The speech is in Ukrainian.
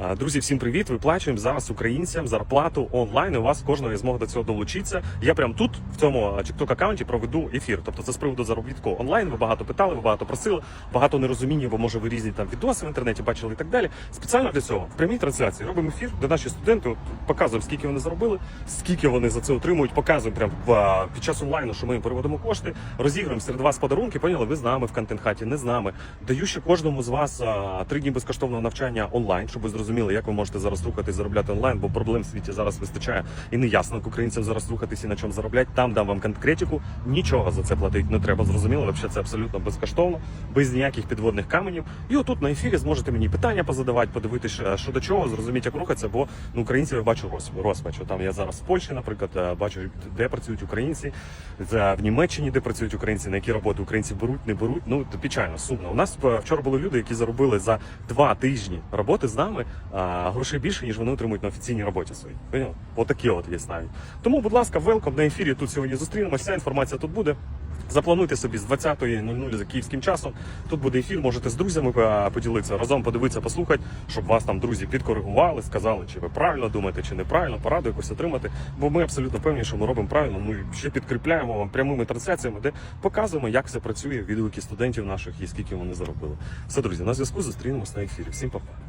Друзі, всім привіт! Виплачуємо зараз українцям зарплату онлайн. і У вас кожного є змога до цього долучитися. Я прямо тут в цьому TikTok аккаунті проведу ефір. Тобто це з приводу заробітку онлайн. Ви багато питали, ви багато просили, багато нерозуміння, бо може ви різні там відоси в інтернеті бачили і так далі. Спеціально для цього в прямій трансляції робимо ефір, де наші студенти от, показуємо, скільки вони заробили, скільки вони за це отримують. Показуємо прямо в, під час онлайну, що ми їм переводимо кошти, розіграємо серед вас подарунки. Поняли, ви з нами в контент хаті, не з нами. Даю ще кожному з вас три дні безкоштовного навчання онлайн, щоб ви зрозуміли, як ви можете зараз рухатись, заробляти онлайн, бо проблем в світі зараз вистачає і не ясно, як українцям зараз рухатись і на чому заробляти. Там дам вам конкретику. Нічого за це платити не треба. Зрозуміло, взагалі це абсолютно безкоштовно, без ніяких підводних каменів. І отут на ефірі зможете мені питання позадавати, подивитися, що до чого, зрозуміти, як рухатися, бо ну, українців я бачу роз, розпачу. Там я зараз в Польщі, наприклад, е, бачу, де працюють українці, в Німеччині, де працюють українці, на які роботи українці беруть, не беруть. Ну печально, сумно. У нас е, вчора були люди, які заробили за два тижні роботи з нами грошей більше, ніж вони отримують на офіційній роботі своїй. Поняв? Отакі от є навіть. Тому, будь ласка, велком на ефірі. Тут сьогодні зустрінемося. Вся інформація тут буде. Заплануйте собі з 20.00 за київським часом. Тут буде ефір, можете з друзями поділитися, разом подивитися, послухати, щоб вас там друзі підкоригували, сказали, чи ви правильно думаєте, чи неправильно, пораду якусь отримати. Бо ми абсолютно певні, що ми робимо правильно. Ми ще підкріпляємо вам прямими трансляціями, де показуємо, як все працює, відгуки студентів наших і скільки вони заробили. Все, друзі, на зв'язку зустрінемось на ефірі. Всім па-па.